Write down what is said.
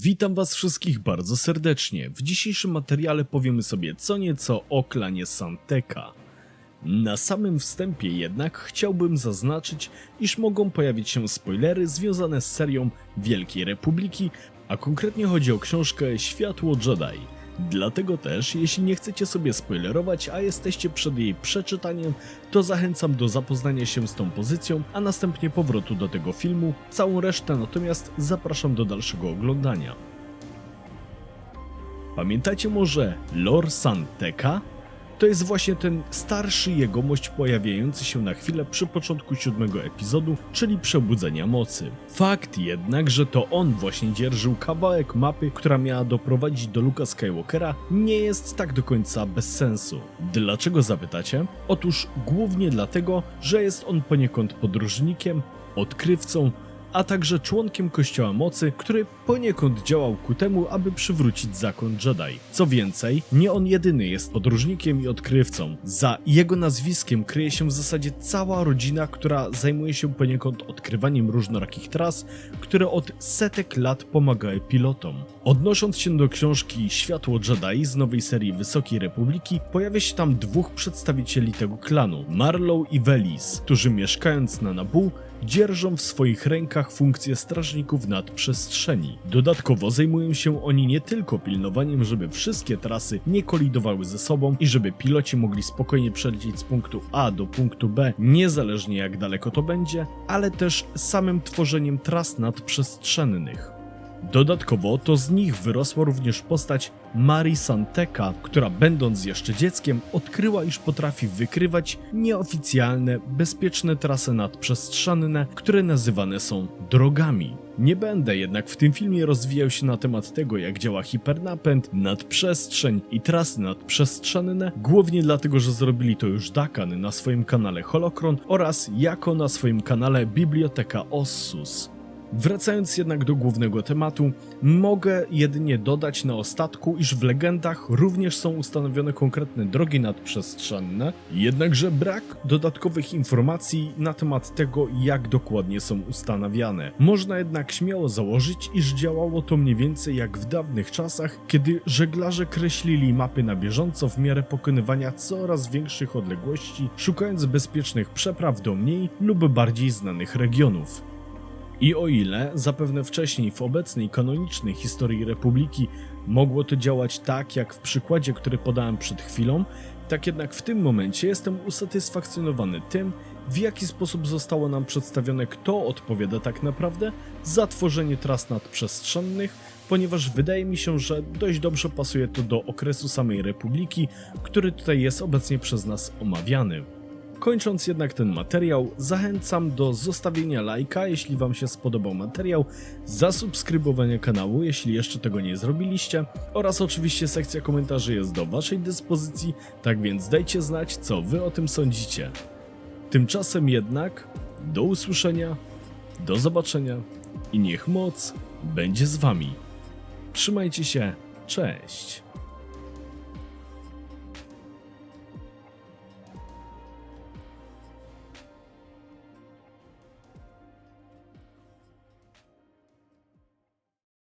Witam was wszystkich bardzo serdecznie. W dzisiejszym materiale powiemy sobie co nieco o klanie Santeka. Na samym wstępie jednak chciałbym zaznaczyć, iż mogą pojawić się spoilery związane z serią Wielkiej Republiki, a konkretnie chodzi o książkę Światło Jedi. Dlatego też, jeśli nie chcecie sobie spoilerować, a jesteście przed jej przeczytaniem, to zachęcam do zapoznania się z tą pozycją, a następnie powrotu do tego filmu. Całą resztę natomiast zapraszam do dalszego oglądania. Pamiętacie może Lor Santeka? To jest właśnie ten starszy jegomość pojawiający się na chwilę przy początku siódmego epizodu, czyli Przebudzenia Mocy. Fakt jednak, że to on właśnie dzierżył kawałek mapy, która miała doprowadzić do Luka Skywalkera, nie jest tak do końca bez sensu. Dlaczego zapytacie? Otóż głównie dlatego, że jest on poniekąd podróżnikiem, odkrywcą, a także członkiem Kościoła Mocy, który poniekąd działał ku temu, aby przywrócić zakon Jedi. Co więcej, nie on jedyny jest podróżnikiem i odkrywcą. Za jego nazwiskiem kryje się w zasadzie cała rodzina, która zajmuje się poniekąd odkrywaniem różnorakich tras, które od setek lat pomagały pilotom. Odnosząc się do książki Światło Jedi z nowej serii Wysokiej Republiki, pojawia się tam dwóch przedstawicieli tego klanu, Marlow i Velis, którzy mieszkając na Naboo dzierżą w swoich rękach funkcję strażników nadprzestrzeni. Dodatkowo zajmują się oni nie tylko pilnowaniem, żeby wszystkie trasy nie kolidowały ze sobą i żeby piloci mogli spokojnie przelecieć z punktu A do punktu B, niezależnie jak daleko to będzie, ale też samym tworzeniem tras nadprzestrzennych. Dodatkowo to z nich wyrosła również postać Mari Santeka, która będąc jeszcze dzieckiem odkryła, iż potrafi wykrywać nieoficjalne, bezpieczne trasy nadprzestrzenne, które nazywane są drogami. Nie będę jednak w tym filmie rozwijał się na temat tego, jak działa hipernapęd, nadprzestrzeń i trasy nadprzestrzenne, głównie dlatego, że zrobili to już Dakan na swoim kanale Holokron oraz jako na swoim kanale Biblioteka Ossus. Wracając jednak do głównego tematu, mogę jedynie dodać na ostatku, iż w legendach również są ustanowione konkretne drogi nadprzestrzenne, jednakże brak dodatkowych informacji na temat tego, jak dokładnie są ustanawiane. Można jednak śmiało założyć, iż działało to mniej więcej jak w dawnych czasach, kiedy żeglarze kreślili mapy na bieżąco w miarę pokonywania coraz większych odległości, szukając bezpiecznych przepraw do mniej lub bardziej znanych regionów. I o ile zapewne wcześniej w obecnej kanonicznej historii Republiki mogło to działać tak, jak w przykładzie, który podałem przed chwilą, tak jednak w tym momencie jestem usatysfakcjonowany tym, w jaki sposób zostało nam przedstawione, kto odpowiada tak naprawdę za tworzenie tras nadprzestrzennych, ponieważ wydaje mi się, że dość dobrze pasuje to do okresu samej Republiki, który tutaj jest obecnie przez nas omawiany. Kończąc jednak ten materiał, zachęcam do zostawienia lajka, jeśli Wam się spodobał materiał, zasubskrybowania kanału, jeśli jeszcze tego nie zrobiliście, oraz oczywiście sekcja komentarzy jest do Waszej dyspozycji, tak więc dajcie znać, co Wy o tym sądzicie. Tymczasem jednak, do usłyszenia, do zobaczenia i niech moc będzie z Wami. Trzymajcie się, cześć!